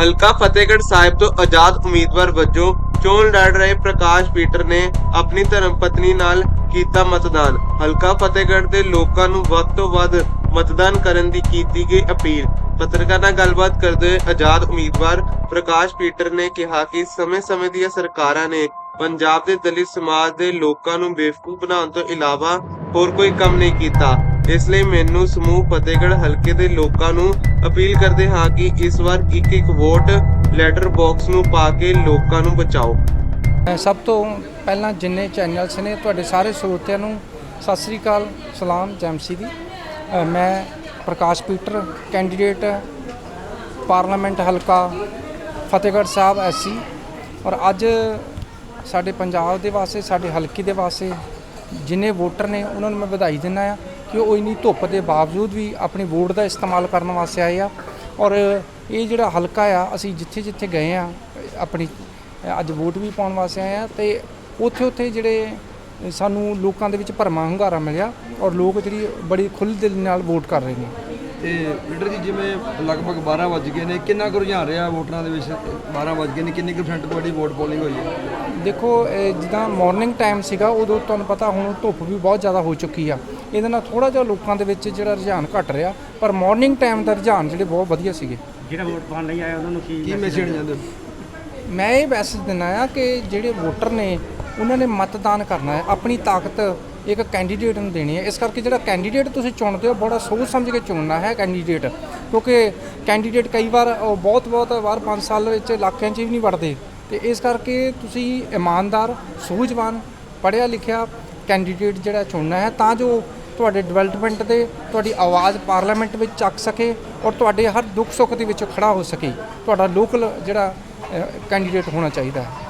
ਹਲਕਾ ਫਤਿਹਗੜ੍ਹ ਸਾਹਿਬ ਤੋਂ ਆਜ਼ਾਦ ਉਮੀਦਵਾਰ ਵਜੋਂ ਚੋਣ ਲੜ ਰਹੇ ਪ੍ਰਕਾਸ਼ ਪੀਟਰ ਨੇ ਆਪਣੀ ਧਰਮ ਪਤਨੀ ਨਾਲ ਕੀਤਾ ਮਤਦਾਨ। ਹਲਕਾ ਫਤਿਹਗੜ੍ਹ ਦੇ ਲੋਕਾਂ ਨੂੰ ਵੱਧ ਤੋਂ ਵੱਧ ਮਤਦਾਨ ਕਰਨ ਦੀ ਕੀਤੀ ਗਈ ਅਪੀਲ। ਪੱਤਰਕਾਰ ਨਾਲ ਗੱਲਬਾਤ ਕਰਦੇ ਹੋਏ ਆਜ਼ਾਦ ਉਮੀਦਵਾਰ ਪ੍ਰਕਾਸ਼ ਪੀਟਰ ਨੇ ਕਿਹਾ ਕਿ ਸਮੇਂ-ਸਮੇਂ ਦੀਆਂ ਸਰਕਾਰਾਂ ਨੇ ਪੰਜਾਬ ਦੇ ਦਲਿਤ ਸਮਾਜ ਦੇ ਲੋਕਾਂ ਨੂੰ ਬੇਵਕੂਫ ਬਣਾਉਣ ਤੋਂ ਇਲਾਵਾ ਹੋਰ ਕੋਈ ਕੰਮ ਨਹੀਂ ਕੀਤਾ। ਇਸ ਲਈ ਮੈਨੂੰ ਸਮੂਹ ਫਤਿਹਗੜ੍ਹ ਹਲਕੇ ਦੇ ਲੋਕਾਂ ਨੂੰ ਅਪੀਲ ਕਰਦੇ ਹਾਂ ਕਿ ਇਸ ਵਾਰ ਇੱਕ ਇੱਕ ਵੋਟ ਲੈਟਰ ਬਾਕਸ ਨੂੰ ਪਾ ਕੇ ਲੋਕਾਂ ਨੂੰ ਬਚਾਓ। ਸਭ ਤੋਂ ਪਹਿਲਾਂ ਜਿੰਨੇ ਚੈਨਲਸ ਨੇ ਤੁਹਾਡੇ ਸਾਰੇ ਸਰੋਤਿਆਂ ਨੂੰ ਸਤਿ ਸ੍ਰੀ ਅਕਾਲ, ਸਲਾਮ ਜੈਮਸੀ ਦੀ। ਮੈਂ ਪ੍ਰਕਾਸ਼ ਪੀਟਰ, ਕੈਂਡੀਡੇਟ, ਪਾਰਲੀਮੈਂਟ ਹਲਕਾ, ਫਤਿਹਗੜ੍ਹ ਸਾਹਿਬ ਐਸਸੀ ਔਰ ਅੱਜ ਸਾਡੇ ਪੰਜਾਬ ਦੇ ਵਾਸਤੇ, ਸਾਡੇ ਹਲਕੇ ਦੇ ਵਾਸਤੇ ਜਿੰਨੇ ਵੋਟਰ ਨੇ, ਉਹਨਾਂ ਨੂੰ ਮੈਂ ਵਧਾਈ ਦਿੰਦਾ ਆ ਕਿ ਉਹ ਇੰਨੀ ਧੁੱਪ ਦੇ ਬਾਵਜੂਦ ਵੀ ਆਪਣੀ ਵੋਟ ਦਾ ਇਸਤੇਮਾਲ ਕਰਨ ਵਾਸਤੇ ਆਏ ਆ। ਔਰ ਇਹ ਜਿਹੜਾ ਹਲਕਾ ਆ ਅਸੀਂ ਜਿੱਥੇ ਜਿੱਥੇ ਗਏ ਆ ਆਪਣੀ ਅੱਜ ਵੋਟ ਵੀ ਪਾਉਣ ਵਾਸਤੇ ਆਏ ਆ ਤੇ ਉੱਥੇ ਉੱਥੇ ਜਿਹੜੇ ਸਾਨੂੰ ਲੋਕਾਂ ਦੇ ਵਿੱਚ ਭਰਮਾ ਹੰਗਾਰਾ ਮਿਲਿਆ ਔਰ ਲੋਕ ਜਿਹੜੀ ਬੜੀ ਖੁੱਲ੍ਹ ਦਿਲ ਨਾਲ ਵੋਟ ਕਰ ਰਹੇ ਨੇ। ਤੇ ਲੀਡਰ ਜੀ ਜਿਵੇਂ ਲਗਭਗ 12 ਵੱਜ ਗਏ ਨੇ ਕਿੰਨਾ ਕੁ ਰੁਝਾਨ ਰਿਹਾ ਵੋਟਰਾਂ ਦੇ ਵਿੱਚ? 12 ਵੱਜ ਗਏ ਨੇ ਕਿੰਨੀ ਕੁ ਪਰਸੈਂਟ ਤੁਹਾਡੀ ਵੋਟ ਪੋਲਿੰਗ ਹੋਈ ਹੈ? ਦੇਖੋ ਜਿੱਦਾਂ ਮਾਰਨਿੰਗ ਟਾਈਮ ਸੀਗਾ ਉਦੋਂ ਤੁਹਾਨੂੰ ਪਤਾ ਹੁਣ ਧੁੱਪ ਵੀ ਬਹੁਤ ਜ਼ਿਆਦਾ ਹੋ ਚੁੱਕੀ ਆ। ਇਹਦੇ ਨਾਲ ਥੋੜਾ ਜਿਹਾ ਲੋਕਾਂ ਦੇ ਵਿੱਚ ਜਿਹੜਾ ਰੁਝਾਨ ਘਟ ਰਿਹਾ ਪਰ ਮਾਰਨਿੰਗ ਟਾਈਮ ਦਾ ਰੁਝਾਨ ਜਿਹੜੇ ਬਹੁਤ ਵਧੀਆ ਸੀਗੇ। ਜਿਹੜਾ ਵੋਟ ਪਾਉਣ ਲਈ ਆਇਆ ਉਹਨਾਂ ਨੂੰ ਕੀ ਕੀ ਮੈਸੇਜ ਜਾਂਦੇ ਮੈਂ ਇਹ ਮੈਸੇਜ ਦਿੰਦਾ ਆ ਕਿ ਜਿਹੜੇ ਵੋਟਰ ਨੇ ਉਹਨਾਂ ਨੇ ਮਤਦਾਨ ਕਰਨਾ ਹੈ ਆਪਣੀ ਤਾਕਤ ਇੱਕ ਕੈਂਡੀਡੇਟ ਨੂੰ ਦੇਣੀ ਹੈ। ਇਸ ਕਰਕੇ ਜਿਹੜਾ ਕੈਂਡੀਡੇਟ ਤੁਸੀਂ ਚੁਣਦੇ ਹੋ ਬੜਾ ਸੋਚ ਸਮਝ ਕੇ ਚੁਣਨਾ ਹੈ ਕੈਂਡੀਡੇਟ ਕਿਉਂਕਿ ਕੈਂਡੀਡੇਟ ਕਈ ਵਾਰ ਉਹ ਬਹੁਤ ਬਹੁਤ ਵਾਰ 5 ਸਾਲ ਵਿੱਚ ਇਲਾਕਿਆਂ 'ਚ ਵੀ ਨਹੀਂ ਵੜਦੇ। ਤੇ ਇਸ ਕਰਕੇ ਤੁਸੀਂ ਇਮਾਨਦਾਰ ਸੂਝਵਾਨ ਪੜ੍ਹਿਆ ਲਿਖਿਆ ਕੈਂਡੀਡੇਟ ਜਿਹੜਾ ਚੁਣਨਾ ਹੈ ਤਾਂ ਜੋ ਤੁਹਾਡੇ ਡਿਵੈਲਪਮੈਂਟ ਦੇ ਤੁਹਾਡੀ ਆਵਾਜ਼ ਪਾਰਲੀਮੈਂਟ ਵਿੱਚ ਚੱਕ ਸਕੇ ਔਰ ਤੁਹਾਡੇ ਹਰ ਦੁੱਖ ਸੁੱਖ ਦੇ ਵਿੱਚ ਖੜਾ ਹੋ ਸਕੇ। ਤੁਹਾਡਾ ਲੋਕਲ ਜਿਹੜਾ ਕੈਂਡੀਡੇਟ ਹੋਣਾ ਚਾਹੀਦਾ ਹੈ।